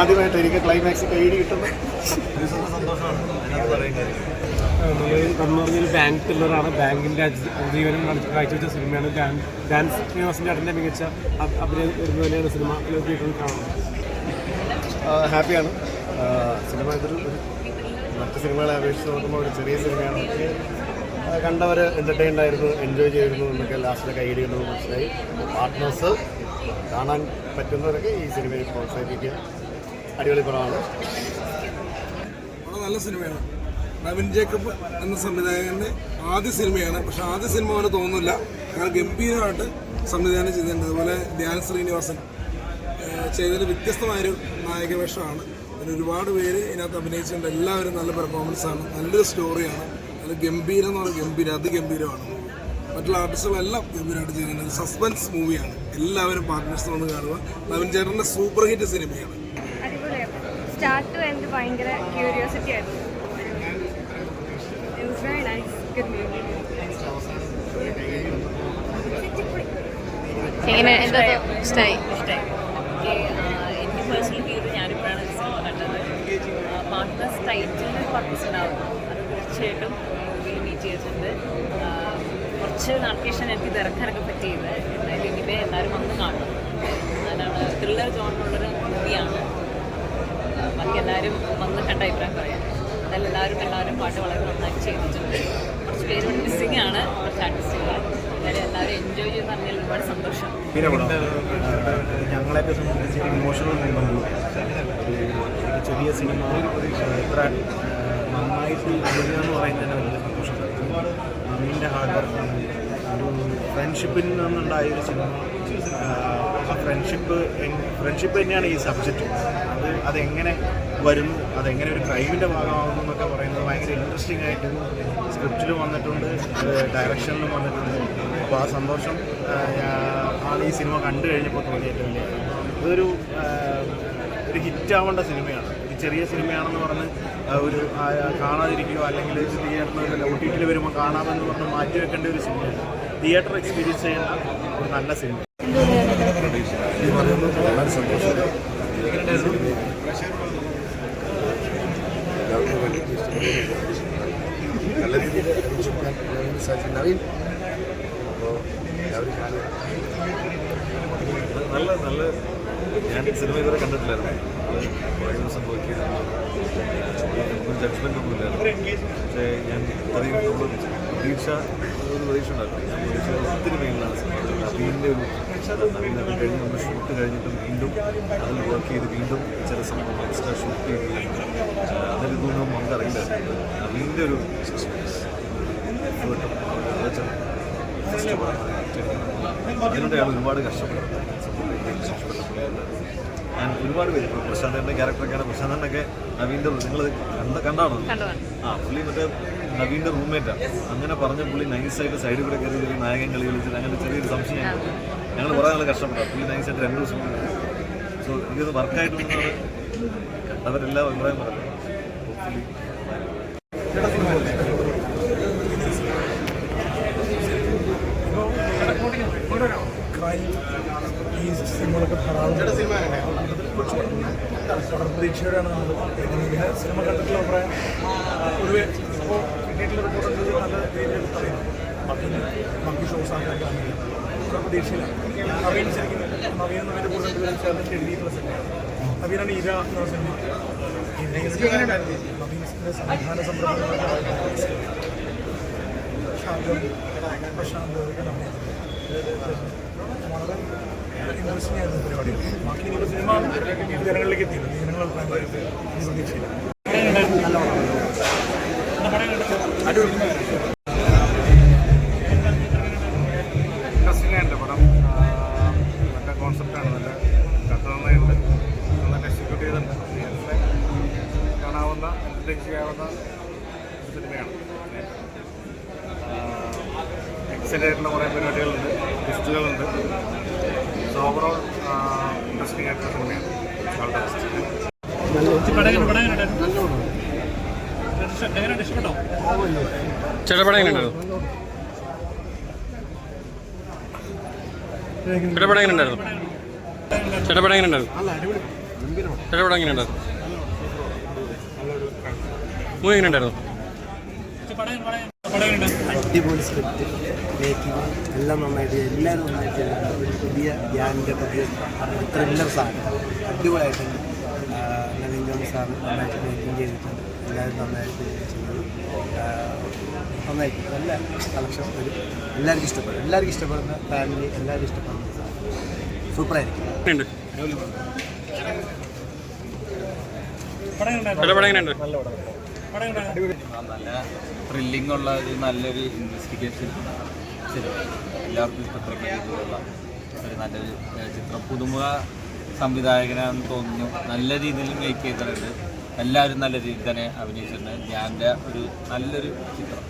ആദ്യമായിട്ട് എനിക്ക് ക്ലൈമാക്സ് കൈയടി കിട്ടുന്നത് എന്ന് പറഞ്ഞാൽ ബാങ്ക് ത്രില്ലറാണ് ബാങ്കിന്റെ ജീവനം കാഴ്ചവെച്ച സിനിമയാണ് ഡാൻസ് ശ്രീനിവാസന്റെ ചേട്ടന്റെ മികച്ച അഭി- അഭിനയം വരുന്ന സിനിമ കാണുന്നത്. ഹാപ്പിയാണ്. സിനിമ ഇതൊരു മറ്റ് സിനിമകളെ അപേക്ഷിച്ച് നോക്കുമ്പോൾ ഒരു ചെറിയ സിനിമയാണ്. കണ്ടവർ എന്റർടൈൻഡ് ആയിരുന്നു എൻജോയ് ചെയ്തിരുന്നു എന്നൊക്കെ ലാസ്റ്റിലെ കൈയടി കണ്ടത് മനസ്സിലായി. പാർട്ട്നേഴ്സ് കാണാൻ പറ്റുന്നവരൊക്കെ ഈ സിനിമയെ പ്രോത്സാഹിപ്പിക്കുക. അടിപൊളി പടമാണ്. നല്ല സിനിമയാണ്. നവിൻ ജേക്കബ് എന്ന സംവിധായകന്റെ ആദ്യ സിനിമയാണ്. പക്ഷെ ആദ്യ സിനിമ പോലെ തോന്നുന്നില്ല. അയാൾ ഗംഭീരമായിട്ട് സംവിധാനം ചെയ്തിട്ടുണ്ട്. അതുപോലെ ധ്യാൻ ശ്രീനിവാസൻ ചെയ്തൊരു വ്യത്യസ്തമായൊരു നായക വേഷമാണ് അതിന് ഒരുപാട് പേര് ഇതിനകത്ത് അഭിനയിച്ചിട്ടുണ്ട്. എല്ലാവരും നല്ല പെർഫോമൻസാണ് നല്ലൊരു സ്റ്റോറിയാണ് നല്ല ഗംഭീരം എന്ന് പറഞ്ഞാൽ ഗംഭീരം അതിഗംഭീരമാണ്. മറ്റുള്ള ആർട്ടിസ്റ്റുകളെല്ലാം ഗംഭീരമായിട്ട് ചെയ്യുന്നുണ്ട് സസ്പെൻസ് മൂവിയാണ്. എല്ലാവരും പാർട്ട്നേഴ്സ് വന്ന് കാണുക. നവിൻ ചേട്ടന്റെ സൂപ്പർ ഹിറ്റ് സിനിമയാണ്. സ്റ്റാർട്ട് ടു എൻഡ് ഭയങ്കര ക്യൂരിയോസിറ്റി ആയിരുന്നു. It very nice good. എങ്ങനെ? എന്താ ഇഷ്ടമായി ഇഷ്ടമായി എനിക്ക് എനിക്ക് പേഴ്സണൽ വ്യൂ ഞാനിപ്പോഴാണ് സിനിമ കണ്ടത്. പാർട്ട്നേഴ്സ് ടൈറ്റിലിന് പർപ്പസ് ഉണ്ടാവും അത് തീർച്ചയായിട്ടും മൂവിയിൽ മീറ്റ് ചെയ്തിട്ടുണ്ട്. കുറച്ച് ശേഷം എനിക്ക് തിരക്കാനൊക്കെ പറ്റിയത് എന്തായാലും ഇനിമേ എല്ലാവരും വന്ന് കാണണം അതിനാണ് ത്രില്ലർ ജോണുള്ളൊരു മൂവിയാണ് ബാക്കി എല്ലാവരും വന്ന് കണ്ട അഭിപ്രായം പറയാം എന്തായാലും എല്ലാവരും എല്ലാവരും പാട്ട് വളരെ നന്നായി ചെയ്തിട്ടുണ്ട്. കുറച്ച് പേര് ഇവിടെ മിസ്സിംഗ് ആണ് കുറച്ച് ആർട്ടിസ്റ്റുകൾ എന്നാലും എല്ലാവരും എൻജോയ് ചെയ്ത് പറഞ്ഞാൽ ഒരുപാട് സന്തോഷം. ഞങ്ങളെയൊക്കെ സംബന്ധിച്ച് ഇമോഷണൽ ഒരു ചെറിയ സിനിമ എത്ര നന്നായിട്ട് എന്ന് പറയുന്നത് തന്നെ വലിയ സന്തോഷം. അമ്മീന്റെ ഹാർഡ് വർക്കാണ് ഒരു ഫ്രണ്ട്ഷിപ്പിൽ നിന്നുണ്ടായ ഒരു സിനിമ ആ ഫ്രണ്ട്ഷിപ്പ് ഫ്രണ്ട്ഷിപ്പ് തന്നെയാണ് ഈ സബ്ജക്റ്റ് അത് അതെങ്ങനെ വരുന്നു അതെങ്ങനെ ഒരു ക്രൈമിന്റെ ഭാഗമാകുന്നു എന്നൊക്കെ പറയുന്നത് ഭയങ്കര ഇൻട്രസ്റ്റിംഗ് ആയിട്ട് സ്ക്രിപ്റ്റിലും വന്നിട്ടുണ്ട് ഡയറക്ഷനിലും വന്നിട്ടുണ്ട്. അപ്പോൾ ആ സന്തോഷം ആണ് ഈ സിനിമ കണ്ടു കഴിഞ്ഞപ്പോൾ തോന്നിയിട്ട് ഇതൊരു ഒരു ഹിറ്റാവേണ്ട സിനിമയാണ് ഒരു ചെറിയ സിനിമയാണെന്ന് പറഞ്ഞ് ഒരു കാണാതിരിക്കുകയോ അല്ലെങ്കിൽ തിയേറ്ററിൽ ഒ ടി ടിയിൽ വരുമ്പോൾ കാണാമെന്ന് പറഞ്ഞ് മാറ്റി വെക്കേണ്ട ഒരു സിനിമയാണ് തിയേറ്റർ എക്സ്പീരിയൻസ് ചെയ്യുന്ന ഒരു നല്ല സിനിമ നല്ല രീതിയിൽ അപ്പോൾ എല്ലാവരും നല്ല നല്ല ഞാൻ സിനിമ ഇതുവരെ കണ്ടിട്ടില്ലായിരുന്നു. കുറേ ദിവസം നോക്കി ഒന്നും ഇല്ലായിരുന്നു. പക്ഷേ ഞാൻ നമ്മൾ പ്രതീക്ഷ ഒരു പ്രതീക്ഷ ഉണ്ടായിരുന്നു ഒത്തിരി മെയിനാണ് നവീന്റെ ഒരു നവീൻ അത് കഴിഞ്ഞ് നമ്മൾ ഷൂട്ട് കഴിഞ്ഞിട്ട് വീണ്ടും അതിൽ വർക്ക് ചെയ്ത് വീണ്ടും ചില സംഭവങ്ങൾ എക്സ്ട്രാ ഷൂട്ട് ചെയ്ത് അതിൽ ഇതൊന്നും നമുക്കറിയില്ല നവീന്റെ ഒരു ഫസ്റ്റ് അതിലൂടെ അയാൾ ഒരുപാട് കഷ്ടപ്പെടുന്നത് ഞാൻ ഒരുപാട് പേര് ഇപ്പോൾ പ്രശാന്തന്റെ ക്യാരക്ടറൊക്കെയാണ് പ്രശാന്തനൊക്കെ നവീന്റെ നിങ്ങൾ കണ്ട കണ്ടാണോ? ആ പുള്ളി മറ്റേ നവീന്റെ റൂംമേറ്റാണ് അങ്ങനെ പറഞ്ഞ പുള്ളി നൈസായിട്ട് സൈഡിൽ കൂടെ കയറി ചെറിയ നായകൻ കളി കളിച്ചിട്ട് അങ്ങനെ ചെറിയൊരു സംശയം ഞങ്ങൾ കുറേ നാൾ കഷ്ടപ്പെട്ടു. പുള്ളി നൈസായിട്ട് രണ്ട് ദിവസം സോ എനിക്കത് വർക്കായിട്ട് കണ്ടവരെല്ലാം അഭിപ്രായം പറഞ്ഞു ക്രൈം ഈ സിനിമകളൊക്കെ ധാരാളം വളരെ പ്രതീക്ഷയോടെയാണ് നമ്മൾ ഇങ്ങനെ സിനിമ കണ്ടിട്ടുള്ള അഭിപ്രായം പൊതുവെ ഇപ്പോൾ കിട്ടിയിട്ടുള്ള റിപ്പോർട്ട് നല്ല രീതിയിൽ പറയുന്നു ബാക്കി ബാക്കി ഷോസ് ആണ് പ്രതീക്ഷയിലാണ് നവീൻ ശരിക്കും നവീൻ നവീന്റെ കൂടെ രണ്ടുപേരും ചേർന്നിട്ട് എഴുതിയിട്ടുള്ള സിനിമയാണ് നവീനാണ് ഈര എന്ന സിനിമ നവീന്റെ സംവിധാന സംരംഭം പ്രശാന്ത് വളരെ ആയിരുന്നു പരിപാടി. ബാക്കി ഇനിയിപ്പോൾ സിനിമ ജനങ്ങളിലേക്ക് എത്തിയില്ല. ജനങ്ങൾ പ്രതീക്ഷയില്ല ഇൻട്രസ്റ്റിംഗ് ആയിട്ട് പടം. നല്ല കോൺസെപ്റ്റാണ് നല്ല കഥ നന്നായിട്ടുണ്ട്. നന്നായിട്ട് എക്സിക്യൂട്ട് ചെയ്തിട്ടുണ്ട്. കാണാവുന്ന ഒരു സിനിമയാണ്. എക്സൈറ്റ് ആയിട്ടുള്ള കുറേ പരിപാടികളുണ്ട്. ലിസ്റ്റുകളുണ്ട് ഓവറോൾ ഇൻട്രസ്റ്റിംഗ് ആയിട്ടുള്ള സിനിമയാണ് ചേട്ടാ പടം എങ്ങനെയുണ്ടായിരുന്നു? ചേട്ടാ പടം എങ്ങനെയുണ്ടായിരുന്നു? ചേട്ടാ പടം എങ്ങനെയുണ്ടായിരുന്നു? അടിപൊളി പടം എങ്ങനെയുണ്ടായിരുന്നു? മൂവി എങ്ങനെയുണ്ടായിരുന്നു? അടിപൊളി സ്ക്രിപ്റ്റ് മേക്കിംഗ് എല്ലാം നന്നായിട്ട് എല്ലാവരും നന്നായിട്ട്. ഒരു പുതിയ ധ്യാനിന്റെ പുതിയ ത്രില്ലർ സാധനം. അടിപൊളിയായിട്ടുണ്ട് നവീൻ ജോൺ സാർ നന്നായിട്ട് മേക്കിംഗ് ചെയ്തിട്ടുണ്ട്. എല്ലാവരും നന്നായിട്ട് ചെയ്തു നന്നായിട്ട് നല്ല കളക്ഷൻ വരും എല്ലാവർക്കും ഇഷ്ടപ്പെടും. എല്ലാവർക്കും ഇഷ്ടപ്പെടുന്ന ഫാമിലി എല്ലാവരും ഇഷ്ടപ്പെടുന്ന സാധനം. സൂപ്പറായിരിക്കും പടം നല്ല. ത്രില്ലിംഗ് ഉള്ള ഒരു നല്ലൊരു ഇൻവെസ്റ്റിഗേഷൻ എല്ലാവർക്കും ഇഷ്ടപ്പെടുന്ന രീതിയിലുള്ള ഒരു നല്ലൊരു ചിത്രം. പുതുമുഖ സംവിധായകനാണെന്ന് തോന്നുന്നു. നല്ല രീതിയിൽ മേക്ക് ചെയ്തിട്ടുണ്ട്. എല്ലാവരും നല്ല രീതിയിൽ തന്നെ അഭിനയിച്ചിട്ടുണ്ട്. ഞാന്റെ ഒരു നല്ലൊരു ചിത്രം.